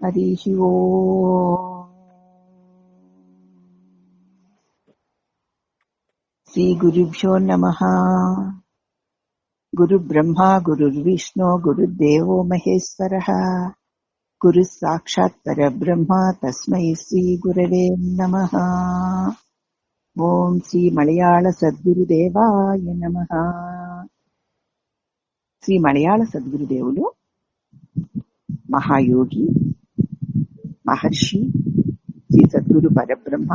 हरिः ओम् श्रीगुरुभ्यो नमः गुरुब्रह्मा गुरुर्विष्णु गुरुदेवो महेश्वरः गुरुः साक्षात् परब्रह्म तस्मै श्रीगुरवे नमः ఓం శ్రీ మలయాళ సద్గురుదేవాయ నమ శ్రీ మలయాళ సద్గురుదేవులు మహాయోగి మహర్షి శ్రీ సద్గురు పరబ్రహ్మ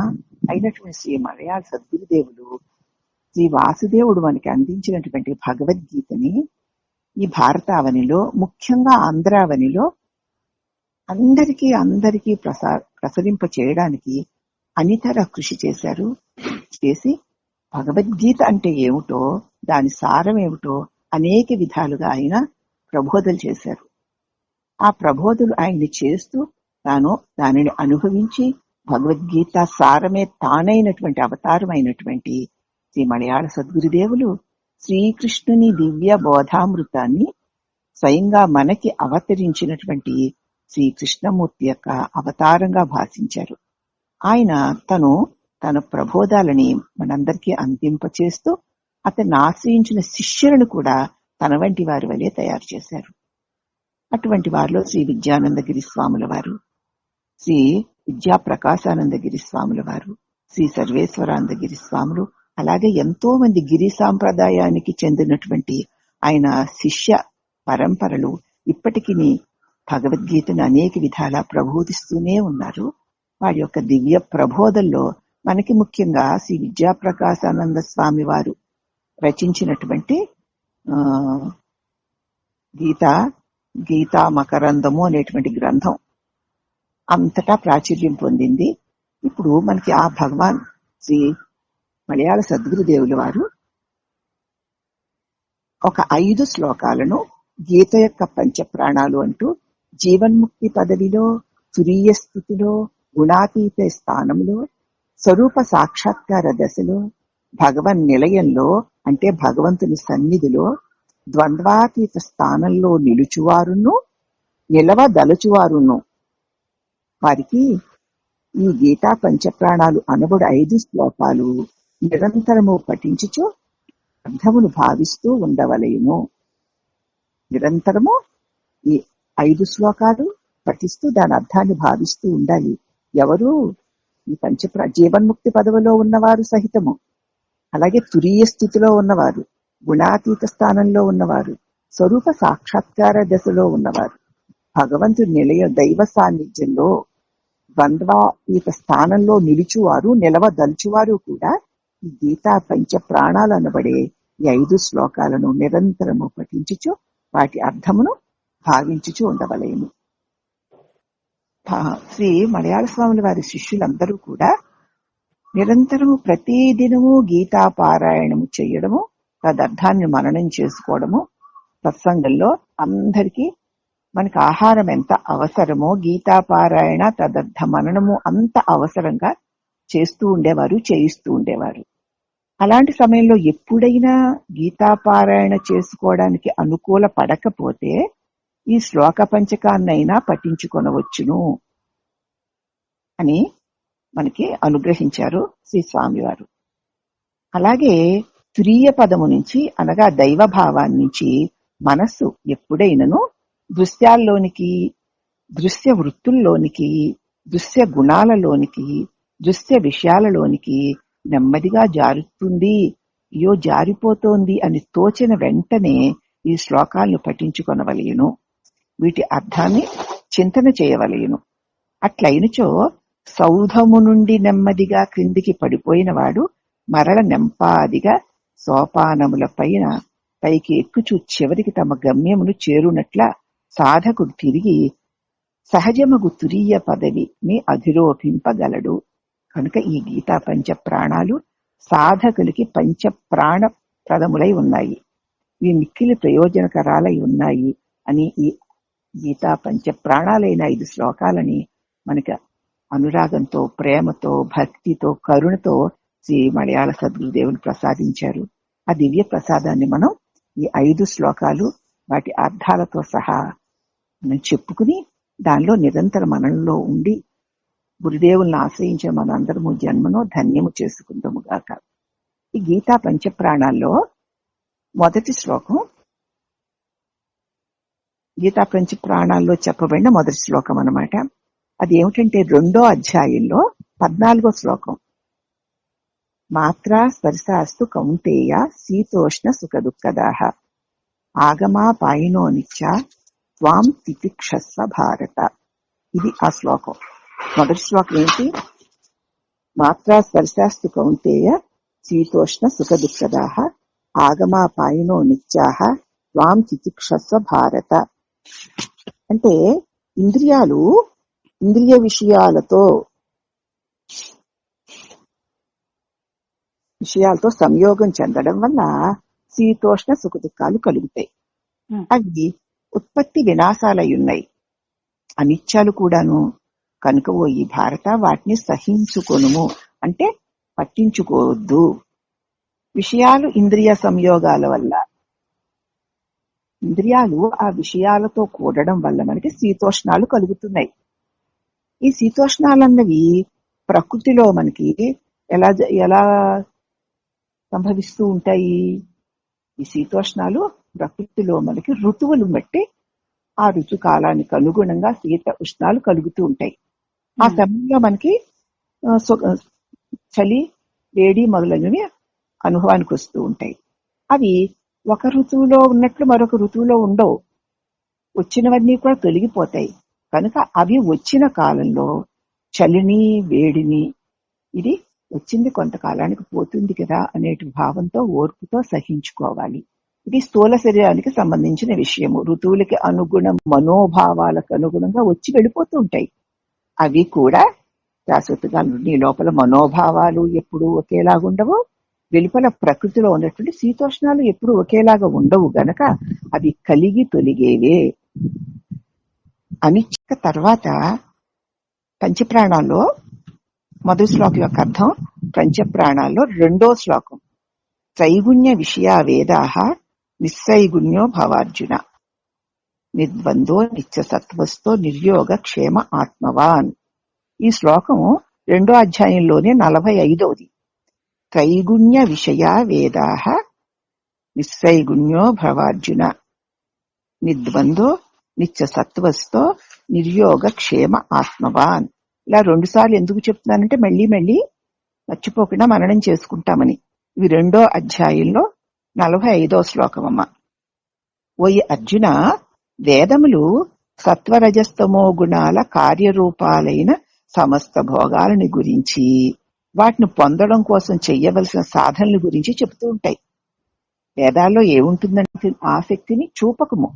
అయినటువంటి శ్రీ మలయాళ సద్గురుదేవులు శ్రీ వాసుదేవుడు మనకి అందించినటువంటి భగవద్గీతని ఈ భారతావనిలో ముఖ్యంగా ఆంధ్రావనిలో అందరికీ అందరికీ ప్రసా ప్రసరింప చేయడానికి అనితర కృషి చేశారు. చేసి భగవద్గీత అంటే ఏమిటో దాని సారం ఏమిటో అనేక విధాలుగా ఆయన ప్రబోధలు చేశారు. ఆ ప్రబోధలు ఆయన్ని చేస్తూ తాను దానిని అనుభవించి భగవద్గీత సారమే తానైనటువంటి అవతారమైనటువంటి శ్రీ మలయాళ సద్గురుదేవులు శ్రీకృష్ణుని దివ్య బోధామృతాన్ని స్వయంగా మనకి అవతరించినటువంటి శ్రీకృష్ణమూర్తి యొక్క అవతారంగా భాషించారు. ఆయన తను తన ప్రబోధాలని మనందరికీ అందింపచేస్తూ అతన్ని ఆశ్రయించిన శిష్యులను కూడా తన వంటి వారి వలె తయారు చేశారు. అటువంటి వారిలో శ్రీ విద్యానందగిరి స్వాముల వారు శ్రీ విద్యా ప్రకాశానందగిరి స్వాముల వారు శ్రీ సర్వేశ్వరానందగిరి స్వాములు అలాగే ఎంతో మంది గిరి సాంప్రదాయానికి చెందినటువంటి ఆయన శిష్య పరంపరలు ఇప్పటికీ భగవద్గీతను అనేక విధాలా ప్రబోధిస్తూనే ఉన్నారు. వారి యొక్క దివ్య ప్రబోధంలో మనకి ముఖ్యంగా శ్రీ విద్యాప్రకాశానంద స్వామి వారు రచించినటువంటి ఆ గీత గీతా మకరందము అనేటువంటి గ్రంథం అంతటా ప్రాచుర్యం పొందింది. ఇప్పుడు మనకి ఆ భగవాన్ శ్రీ మలయాళ సద్గురుదేవుల వారు ఒక ఐదు శ్లోకాలను గీత యొక్క పంచ ప్రాణాలు అంటూ జీవన్ముక్తి పదవిలో తురీయ స్థితిలో గుణాతీత స్థానంలో స్వరూప సాక్షాత్కార దశలో భగవన్ నిలయంలో అంటే భగవంతుని సన్నిధిలో ద్వంద్వాతీత స్థానంలో నిలుచువారును నిలవదలుచువారును వారికి ఈ గీతా పంచప్రాణాలు అనబడు ఐదు శ్లోకాలు నిరంతరము పఠించుచు అర్థమును భావిస్తూ ఉండవలేను. నిరంతరము ఈ ఐదు శ్లోకాలు పఠిస్తూ దాని అర్థాన్ని భావిస్తూ ఉండాలి. ఎవరు ఈ పంచప్ర జీవన్ముక్తి పదవిలో ఉన్నవారు సహితము అలాగే తురీయ స్థితిలో ఉన్నవారు గుణాతీత స్థానంలో ఉన్నవారు స్వరూప సాక్షాత్కార దశలో ఉన్నవారు భగవంతుడి నిలయ దైవ సాన్నిధ్యంలో ద్వంద్వాతీత స్థానంలో నిలుచువారు నిలవదలుచువారు కూడా ఈ గీతా పంచ ప్రాణాలు అనబడే ఈ ఐదు శ్లోకాలను నిరంతరము పఠించుచు వాటి అర్థమును భావించుచు ఉండవలేము. శ్రీ మలయాళ స్వాముల వారి శిష్యులందరూ కూడా నిరంతరము ప్రతి దినము గీతా పారాయణము చేయడము తదర్థాన్ని మననం చేసుకోవడము సత్సంగంలో అందరికీ మనకి ఆహారం ఎంత అవసరమో గీతాపారాయణ తదర్థ మననము అంత అవసరంగా చేస్తూ ఉండేవారు చేయిస్తూ ఉండేవారు. అలాంటి సమయంలో ఎప్పుడైనా గీతాపారాయణ చేసుకోవడానికి అనుకూల పడకపోతే ఈ శ్లోక పంచకాన్నైనా పఠించుకొనవచ్చును అని మనకి అనుగ్రహించారు శ్రీ స్వామివారు. అలాగే తురీయ పదము నుంచి అనగా దైవ నుంచి మనస్సు ఎప్పుడైనను దృశ్యాల్లోనికి దృశ్య వృత్తుల్లోనికి దృశ్య గుణాలలోనికి దృశ్య విషయాలలోనికి నెమ్మదిగా జారుతుంది. అయ్యో జారిపోతోంది అని తోచిన వెంటనే ఈ శ్లోకాలను పఠించుకొనవలయను వీటి అర్థాన్ని చింతన చేయవలయను అట్లయినచో సౌధము నుండి నెమ్మదిగా క్రిందికి పడిపోయిన వాడు మరల నెంపాదిగా సోపానముల పైన పైకి ఎక్కుచూ చివరికి తమ గమ్యమును చేరునట్ల సాధకుడు తిరిగి సహజమగు తురీయ పదవిని అధిరోపింపగలడు. కనుక ఈ గీతా పంచ ప్రాణాలు సాధకులకి పంచ ప్రాణ ప్రదములై ఉన్నాయి. ఇవి మిక్కిలి ప్రయోజనకరాలై ఉన్నాయి అని ఈ గీతా పంచ ప్రాణాలైన ఐదు శ్లోకాలని మనకి అనురాగంతో ప్రేమతో భక్తితో కరుణతో శ్రీ మలయాళ సద్గురుదేవుని ప్రసాదించారు. ఆ దివ్య ప్రసాదాన్ని మనం ఈ ఐదు శ్లోకాలు వాటి అర్థాలతో సహా మనం చెప్పుకుని దానిలో నిరంతర మనలో ఉండి గురుదేవుల్ని ఆశ్రయించే మనందరము జన్మను ధన్యము చేసుకుందాము గాక. ఈ గీతా పంచప్రాణాల్లో మొదటి శ్లోకం గీతా పంచప్రాణాల్లో చెప్పబడిన మొదటి శ్లోకం అన్నమాట. అది ఏమిటంటే రెండో అధ్యాయంలో పద్నాలుగో శ్లోకం. మాత్ర స్పర్శాస్తు కౌంటేయ శీతోష్ణ సుఖ దుఃఖదాహ. ఆగమాపాయినో నిత్య త్వాం తితిక్షస్వ భారత. ఇది ఆ శ్లోకం. మొదటి శ్లోకం ఏంటి? మాత్రా స్పర్శాస్తు కౌంటేయ శీతోష్ణ సుఖ దుఃఖదాహ ఆగమాపాయినో నిత్యాహ త్వాం తితిక్షస్వ భారత. అంటే ఇంద్రియాలు ఇంద్రియ విషయాలతో విషయాలతో సంయోగం చెందడం వల్ల శీతోష్ణ సుఖ దుఃఖాలు కలుగుతాయి. అవి ఉత్పత్తి వినాశాలై ఉన్నాయి అనిత్యాలు కూడాను కనుక ఓ ఈ భారత వాటిని సహించుకొనుము. అంటే పట్టించుకోవద్దు. విషయాలు ఇంద్రియ సంయోగాల వల్ల. ఇంద్రియాలు ఆ విషయాలతో కూడడం వల్ల మనకి శీతోష్ణాలు కలుగుతున్నాయి. ఈ శీతోష్ణాలన్నవి ప్రకృతిలో మనకి ఎలా ఎలా సంభవిస్తూ ఉంటాయి? ఈ శీతోష్ణాలు ప్రకృతిలో మనకి ఋతువులు బట్టి ఆ ఋతు కాలానికి అనుగుణంగా శీత ఉష్ణాలు కలుగుతూ ఉంటాయి. ఆ. సమయంలో మనకి చలి వేడి మొదలైనవి అనుభవానికి వస్తూ ఉంటాయి. అవి ఒక ఋతువులో ఉన్నట్లు మరొక ఋతువులో ఉండవు. వచ్చినవన్నీ కూడా తొలగిపోతాయి. కనుక అవి వచ్చిన కాలంలో చలిని వేడిని ఇది వచ్చింది కొంతకాలానికి పోతుంది కదా అనేటి భావంతో ఓర్పుతో సహించుకోవాలి. ఇది స్థూల శరీరానికి సంబంధించిన విషయము. ఋతువులకి అనుగుణం మనోభావాలకు అనుగుణంగా వచ్చి వెళ్ళిపోతూ ఉంటాయి. అవి కూడా శాశ్వతంగా నీ లోపల మనోభావాలు ఎప్పుడు ఒకేలాగా ఉండవు. వెలుపల ప్రకృతిలో ఉన్నటువంటి శీతోష్ణాలు ఎప్పుడు ఒకేలాగా ఉండవు గనక అవి కలిగి తొలిగేవే. అనిచ్చక తర్వాత పంచప్రాణాల్లో మొదటి శ్లోకం యొక్క అర్థం పంచప్రాణాల్లో రెండో శ్లోకం. త్రైగుణ్య విషయా వేదాహ నిస్సైగుణ్యో భవార్జున. నిర్ద్వందో నిత్య సత్వస్తో నిర్యోగ క్షేమ ఆత్మవాన్. ఈ శ్లోకము రెండో అధ్యాయంలోనే నలభై ఐదవది. త్రైగుణ్య విషయా వేదాహ నిస్సైగుణ్యో భవార్జున. నిద్వందో నిత్య సత్వస్తో నిర్యోగ క్షేమ ఆత్మవాన్. ఇలా రెండు సార్లు ఎందుకు చెప్తున్నానంటే మళ్ళీ మళ్ళీ మర్చిపోకుండా మననం చేసుకుంటామని. ఇవి రెండో అధ్యాయంలో నలభై ఐదో శ్లోకం అమ్మ ఓయి అర్జున వేదములు సత్వరజస్తమో గుణాల కార్యరూపాలైన సమస్త భోగాలని గురించి వాటిని పొందడం కోసం చెయ్యవలసిన సాధనల గురించి చెప్తూ ఉంటాయి. వేదాల్లో ఏముంటుందంటే ఆసక్తిని చూపకము.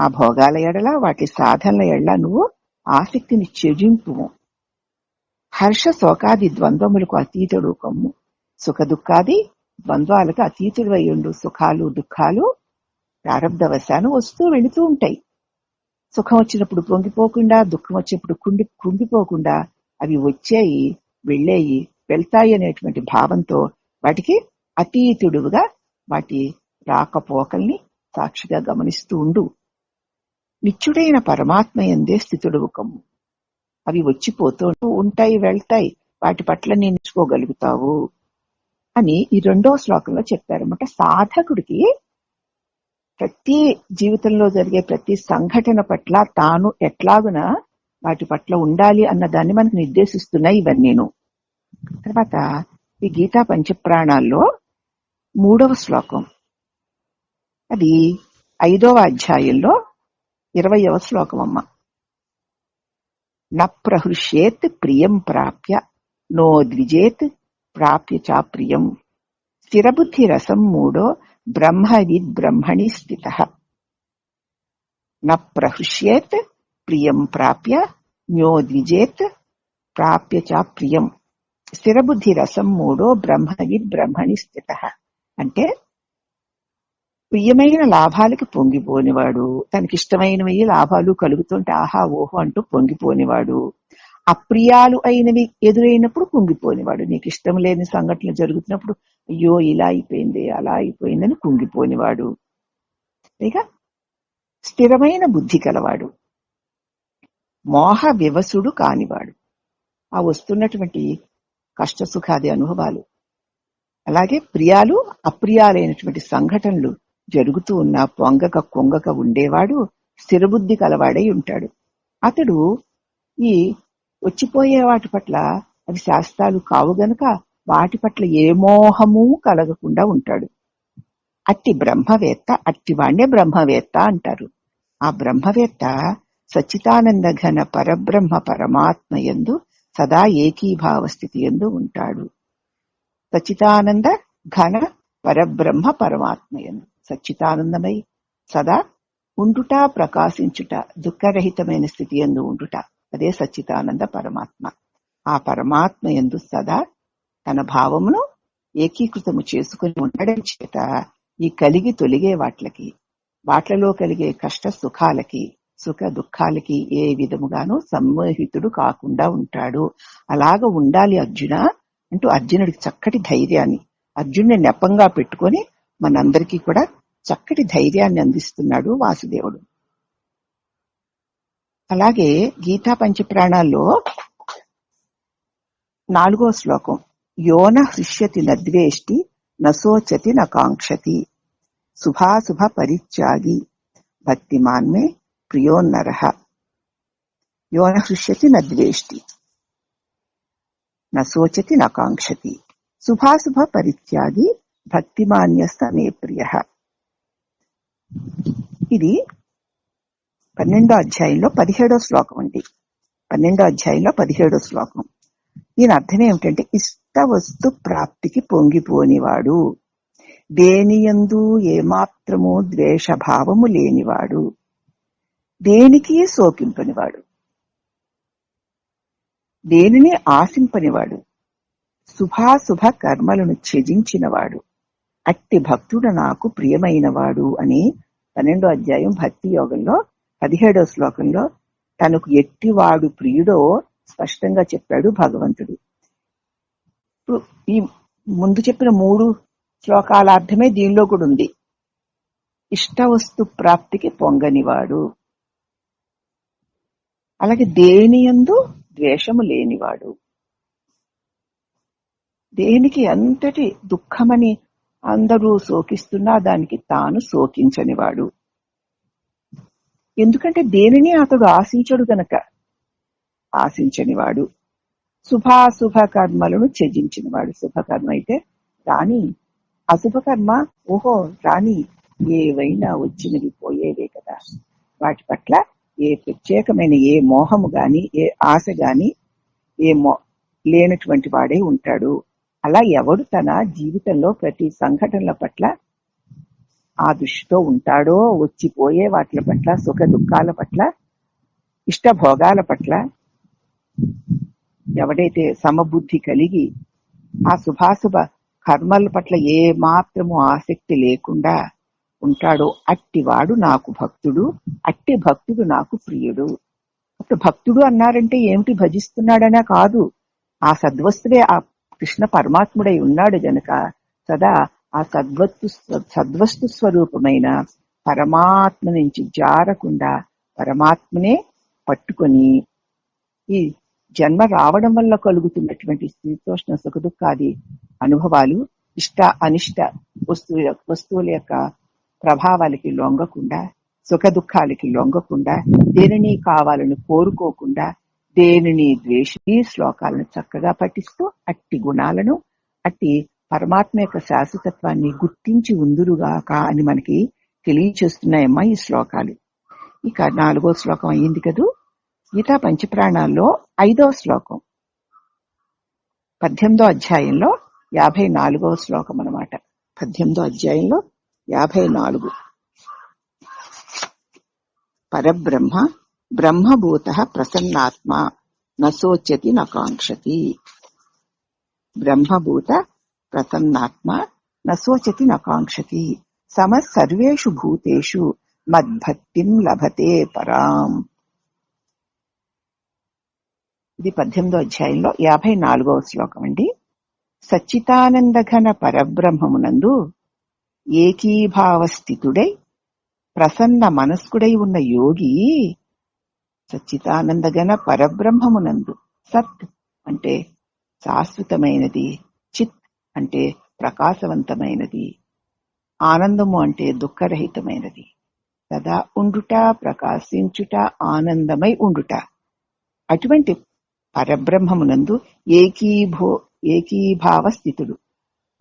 ఆ భోగాల ఎడల వాటి సాధనల ఎడల నువ్వు ఆసక్తిని చెజింపుము హర్ష శోకాది ద్వంద్వములకు అతీతుడు కమ్ము. సుఖ దుఃఖాది ద్వంద్వాలకు అతీతుడు అయ్యుండు. సుఖాలు దుఃఖాలు ప్రారంధవశాను వస్తూ వెళుతూ ఉంటాయి. సుఖం వచ్చినప్పుడు పొంగిపోకుండా దుఃఖం వచ్చినప్పుడు కుండి కుంగిపోకుండా అవి వచ్చాయి వెళ్ళాయి వెళ్తాయి అనేటువంటి భావంతో వాటికి అతీతుడుగా వాటి రాకపోకల్ని సాక్షిగా గమనిస్తూ ఉండు. నిత్యుడైన పరమాత్మయందే స్థితుడు కమ్ము అవి వచ్చిపోతూ ఉంటాయి వెళ్తాయి. వాటి పట్ల నేర్చుకోగలుగుతావు అని ఈ రెండో శ్లోకంలో చెప్పారన్నమాట సాధకుడికి ప్రతి జీవితంలో జరిగే ప్రతి సంఘటన పట్ల తాను ఎట్లాగున వాటి పట్ల ఉండాలి అన్న దాన్ని మనకు నిర్దేశిస్తున్నాయి ఇవన్నీను. తర్వాత ఈ గీతా పంచప్రాణాల్లో మూడవ శ్లోకం. అది ఐదవ అధ్యాయంలో ఇరవయవ శ్లోకం అమ్మ న ప్రహృష్యేత్ ప్రియం ప్రాప్య నో ద్విజేత్ ప్రాప్య చా ప్రియం. స్థిరబుద్ధి రసం మూడో బ్రహ్మవిద్ బ్రహ్మణి స్థిత. న ప్రహృష్యేత్ ప్రియం ప్రాప్య న్యో ద్విజేత్ ప్రాప్య చ ప్రియం. స్థిరబుద్ధి రసం మూడో బ్రహ్మవిద్ బ్రహ్మణి స్థిత. అంటే ప్రియమైన లాభాలకి పొంగిపోనివాడు తనకిష్టమైనవి లాభాలు కలుగుతుంటే ఆహా ఓహో అంటూ పొంగిపోనివాడు. అప్రియాలు అయినవి ఎదురైనప్పుడు కుంగిపోనివాడు నీకు ఇష్టం లేని సంఘటనలు జరుగుతున్నప్పుడు అయ్యో ఇలా అయిపోయింది అలా అయిపోయిందని కుంగిపోనివాడు ఇక స్థిరమైన బుద్ధి కలవాడు. మోహ వివసుడు కానివాడు. ఆ వస్తున్నటువంటి కష్ట సుఖాది అనుభవాలు. అలాగే ప్రియాలు అప్రియాలైనటువంటి సంఘటనలు జరుగుతూ ఉన్న పొంగక కొంగక ఉండేవాడు స్థిరబుద్ధి కలవాడై ఉంటాడు. అతడు ఈ వచ్చిపోయే వాటి పట్ల అవి శాస్త్రాలు కావు గనుక వాటి పట్ల ఏ మోహము కలగకుండా ఉంటాడు. అట్టి బ్రహ్మవేత్త అట్టివాణ్ణే బ్రహ్మవేత్త అంటారు. ఆ బ్రహ్మవేత్త సచ్చితానంద ఘన పరబ్రహ్మ పరమాత్మ ఎందు సదా ఏకీభావ స్థితి ఎందు ఉంటాడు. సచితానంద ఘన పరబ్రహ్మ పరమాత్మ ఎందు సచ్చితానందమై సదా ఉండుట ప్రకాశించుట దుఃఖరహితమైన స్థితి ఎందు ఉండుట. అదే సచ్చితానంద పరమాత్మ. ఆ పరమాత్మ ఎందు సదా తన భావమును ఏకీకృతము చేసుకుని ఉండడం చేత ఈ కలిగి తొలిగే వాట్లకి వాట్లలో కలిగే కష్ట సుఖాలకి సుఖ దుఃఖాలకి ఏ విధముగానూ సమ్మోహితుడు కాకుండా ఉంటాడు. అలాగ ఉండాలి అర్జున అంటూ అర్జునుడికి చక్కటి ధైర్యాన్ని అర్జునుడిని నెపంగా పెట్టుకొని మనందరికీ కూడా చక్కటి ధైర్యాన్ని అందిస్తున్నాడు వాసుదేవుడు. అలాగే గీతా పంచప్రాణాల్లో నాలుగో శ్లోకం యోన హృష్యతి నద్వేష్టి నశోచతి నకాంక్షతి శుభాశుభ పరిత్యాగి భక్తిమాన్మే ప్రియోన్నర యోన హృష్యతి నద్వేష్టి నశోచతి నకాంక్షతి శుభాశుభ పరిత్యాగి భక్తిమాన్యస్త మే ప్రియ. ఇది పన్నెండో అధ్యాయంలో పదిహేడో శ్లోకం అండి. పన్నెండో అధ్యాయంలో పదిహేడో శ్లోకం. దీని అర్థం ఏమిటంటే ఇష్ట వస్తు ప్రాప్తికి పొంగిపోనివాడు. దేనియందు ఏమాత్రము ద్వేషభావము లేనివాడు. దేనికి సోకింపనివాడు దేనిని ఆశింపనివాడు? శుభాశుభ కర్మలను త్యజించినవాడు. అట్టి భక్తుడు నాకు ప్రియమైనవాడు అని పన్నెండో అధ్యాయం భక్తి యోగంలో పదిహేడో శ్లోకంలో తనకు ఎట్టివాడు ప్రియుడో స్పష్టంగా చెప్పాడు భగవంతుడు. ఇప్పుడు ఈ ముందు చెప్పిన మూడు శ్లోకాల అర్థమే దీనిలో కూడా ఉంది. ఇష్టవస్తు ప్రాప్తికి పొంగనివాడు. అలాగే దేనియందు ద్వేషము లేనివాడు. దేనికి అంతటి దుఃఖమని అందరూ శోకిస్తున్నా దానికి తాను శోకించనివాడు. ఎందుకంటే దేనిని అతడు ఆశించడు గనక? ఆశించనివాడు. శుభాశుభ కర్మలను త్యజించినవాడు. శుభకర్మ అయితే రాని అశుభకర్మ ఓహో రాని ఏవైనా వచ్చినవి పోయేవే కదా. వాటి పట్ల ఏ ప్రత్యేకమైన ఏ మోహము గాని ఏ ఆశ గాని ఏ మో లేనటువంటి వాడే ఉంటాడు. అలా ఎవడు తన జీవితంలో ప్రతి సంఘటనల పట్ల ఆ దృష్టితో ఉంటాడో వచ్చిపోయే వాటి పట్ల సుఖ దుఃఖాల పట్ల ఇష్ట భోగాల పట్ల ఎవడైతే సమబుద్ధి కలిగి ఆ శుభాశుభ కర్మల పట్ల ఏ మాత్రము ఆసక్తి లేకుండా ఉంటాడో అట్టివాడు నాకు భక్తుడు అట్టి భక్తుడు నాకు ప్రియుడు. అప్పుడు భక్తుడు అన్నారంటే ఏమిటి భజిస్తున్నాడనే కాదు. ఆ సద్వస్తుడే ఆ కృష్ణ పరమాత్ముడై ఉన్నాడు గనక సదా ఆ సద్వస్తు సద్వస్తు స్వరూపమైన పరమాత్మ నుంచి జారకుండా పరమాత్మనే పట్టుకొని ఈ జన్మ రావడం వల్ల కలుగుతున్నటువంటి శీతోష్ణ సుఖదుఖాది అనుభవాలు ఇష్ట అనిష్ట వస్తువుల వస్తువుల యొక్క ప్రభావాలకి లొంగకుండా సుఖ దుఃఖాలకి లొంగకుండా దేనిని కావాలని కోరుకోకుండా దేనిని ద్వేషి శ్లోకాలను చక్కగా పఠిస్తూ అట్టి గుణాలను అట్టి పరమాత్మ యొక్క శాశ్వతత్వాన్ని గుర్తించి ఉందురుగాక అని మనకి తెలియచేస్తున్నాయమ్మా ఈ శ్లోకాలు. ఇక నాలుగో శ్లోకం అయ్యింది కదూ? గీతా పంచప్రాణాల్లో ఐదో శ్లోకం. పద్దెనిమిదో అధ్యాయంలో యాభై నాలుగో శ్లోకం అన్నమాట. పద్దెనిమిదో అధ్యాయంలో యాభై నాలుగు. పరబ్రహ్మ బ్రహ్మభూత ప్రసన్నాత్మ నశోచ్యతి నకాంక్షతి బ్రహ్మభూత ప్రసన్నాత్మ నశోచతి నకాంక్షతి సమ సర్వేషు భూతేషు మద్భక్తిం లభతే పరాం ఇది పద్దెనిమిదో అధ్యాయంలో యాభై నాలుగవ శ్లోకం అండి. సచ్చితానందఘన పరబ్రహ్మమునందు ఏకీభావస్థితుడై ప్రసన్న మనస్కుడై ఉన్న యోగి సచ్చిదానందగన పరబ్రహ్మమునందు. సత్ అంటే శాశ్వతమైనది చిత్ అంటే ప్రకాశవంతమైనది ఆనందము అంటే దుఃఖరహితమైనది. సదా ఉండుట ప్రకాశించుట ఆనందమై ఉండుట. అటువంటి పరబ్రహ్మమునందు ఏకీభో ఏకీభావ స్థితుడు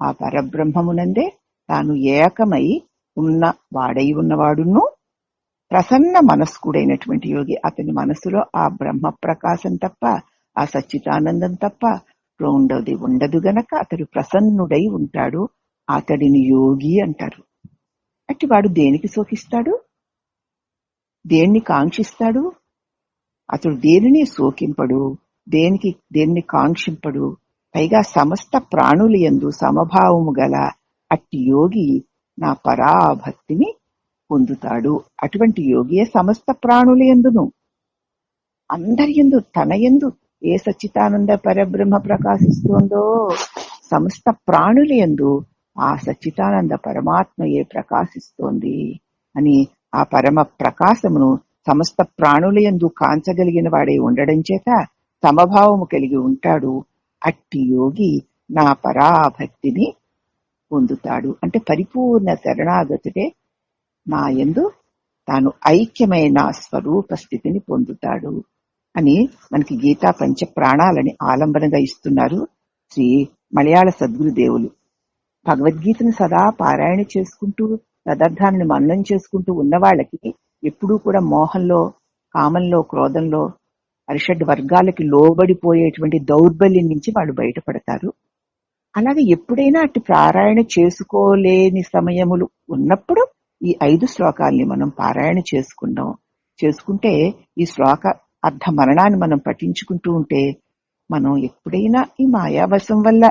ఆ పరబ్రహ్మమునందే తాను ఏకమై ఉన్న వాడై ఉన్నవాడును ప్రసన్న మనస్కుడైనటువంటి యోగి అతని మనసులో ఆ బ్రహ్మ ప్రకాశం తప్ప ఆ సచ్చిదానందం తప్ప రెండోది ఉండదు గనక అతడు ప్రసన్నుడై ఉంటాడు. అతడిని యోగి అంటారు. అట్టి వాడు దేనికి శోకిస్తాడు? దేన్ని కాంక్షిస్తాడు? అతడు దేనిని శోకింపడు? దేనికి దేన్ని కాంక్షింపడు? పైగా సమస్త ప్రాణుల యందు సమభావము గల అట్టి యోగి నా పరాభక్తిని పొందుతాడు. అటువంటి యోగియే సమస్త ప్రాణుల ఎందును అందరి ఎందు తన ఎందు ఏ సచ్చితానంద పరబ్రహ్మ ప్రకాశిస్తోందో సమస్త ప్రాణుల ఎందు ఆ సచ్చితానంద పరమాత్మయే ప్రకాశిస్తోంది అని ఆ పరమ ప్రకాశమును సమస్త ప్రాణుల ఎందు కాంచగలిగిన వాడే ఉండడం చేత సమభావము కలిగి ఉంటాడు. అట్టి యోగి నా పరాభక్తిని పొందుతాడు. అంటే పరిపూర్ణ శరణాగతుడే నా యందు తాను ఐక్యమైన స్వరూప స్థితిని పొందుతాడు అని మనకి గీతా పంచ ప్రాణాలని ఆలంబనగా ఇస్తున్నారు శ్రీ మలయాళ సద్గురు దేవులు. భగవద్గీతను సదా పారాయణ చేసుకుంటూ తదర్థాన్ని మననం చేసుకుంటూ ఉన్న వాళ్ళకి ఎప్పుడూ కూడా మోహంలో కామంలో క్రోధంలో అరిషడ్ వర్గాలకి లోబడిపోయేటువంటి దౌర్బల్యం నుంచి వాళ్ళు బయటపడతారు. అలాగే ఎప్పుడైనా అటు పారాయణ చేసుకోలేని సమయములు ఉన్నప్పుడు ఈ ఐదు శ్లోకాల్ని మనం పారాయణ చేసుకుందాం. చేసుకుంటే ఈ శ్లోక అర్ధ మరణాన్ని మనం పఠించుకుంటూ ఉంటే మనం ఎప్పుడైనా ఈ మాయావశం వల్ల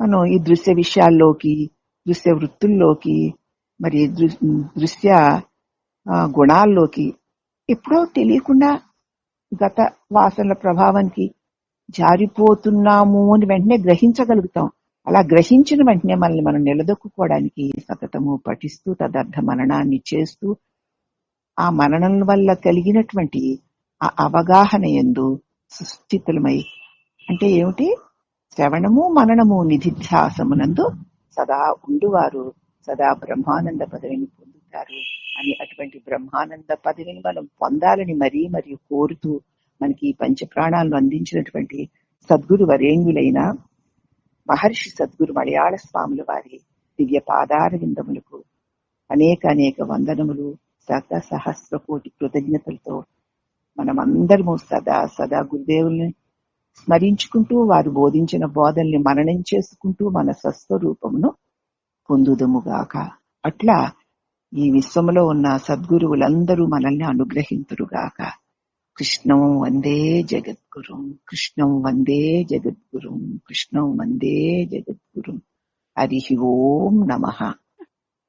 మనం ఈ దృశ్య విషయాల్లోకి దృశ్య వృత్తుల్లోకి మరి దృశ్య గుణాల్లోకి ఎప్పుడో తెలియకుండా గత వాసనల ప్రభావానికి జారిపోతున్నాము అని వెంటనే గ్రహించగలుగుతాం. అలా గ్రహించిన వెంటనే మనల్ని మనం నిలదొక్కుకోవడానికి సతతము పఠిస్తూ తదర్థ మననాన్ని చేస్తూ ఆ మననం వల్ల కలిగినటువంటి ఆ అవగాహన ఎందు సుస్థితులమై అంటే ఏమిటి? శ్రవణము మననము నిధిధ్యాసమునందు సదా ఉండువారు సదా బ్రహ్మానంద పదవిని పొందుతారు అని అటువంటి బ్రహ్మానంద పదవిని మనం పొందాలని మరీ మరియు కోరుతూ మనకి పంచప్రాణాలను పంచ అందించినటువంటి సద్గురు వరేణ్యులైన మహర్షి సద్గురు మలయాళ స్వాముల వారి దివ్య పాదార విందములకు అనేక అనేక వందనములు శత సహస్ర కోటి కృతజ్ఞతలతో మనమందరము సదా సదా గురుదేవుల్ని స్మరించుకుంటూ వారు బోధించిన బోధల్ని మననం చేసుకుంటూ మన స్వస్వరూపమును పొందుదముగాక అట్లా ఈ విశ్వములో ఉన్న సద్గురువులందరూ మనల్ని అనుగ్రహింతురుగాక కృష్ణం వందే జగద్గురుం. కృష్ణం వందే జగద్గురుం. కృష్ణం వందే జగద్గురుం. హరి ఓం నమ.